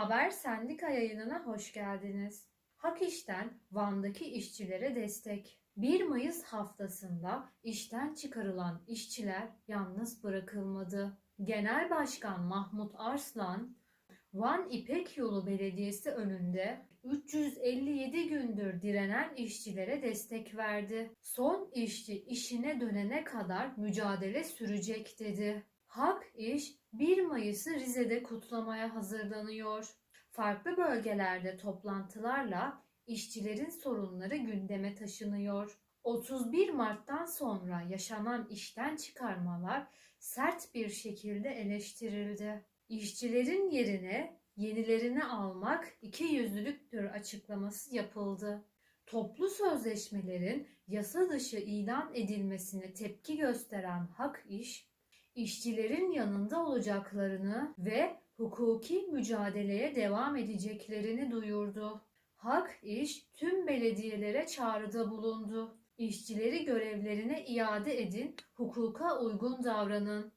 Haber Sendika yayınına hoş geldiniz. Hak İş'ten Van'daki işçilere destek. 1 Mayıs haftasında işten çıkarılan işçiler yalnız bırakılmadı. Genel Başkan Mahmut Arslan, Van İpek Yolu Belediyesi önünde 357 gündür direnen işçilere destek verdi. Son işçi işine dönene kadar mücadele sürecek dedi. Hak İş 1 Mayıs'ı Rize'de kutlamaya hazırlanıyor. Farklı bölgelerde toplantılarla işçilerin sorunları gündeme taşınıyor. 31 Mart'tan sonra yaşanan işten çıkarmalar sert bir şekilde eleştirildi. İşçilerin yerine yenilerini almak iki yüzlülüktür açıklaması yapıldı. Toplu sözleşmelerin yasa dışı ilan edilmesine tepki gösteren Hak İş, işçilerin yanında olacaklarını ve hukuki mücadeleye devam edeceklerini duyurdu. Hak İş tüm belediyelere çağrıda bulundu. İşçileri görevlerine iade edin, hukuka uygun davranın.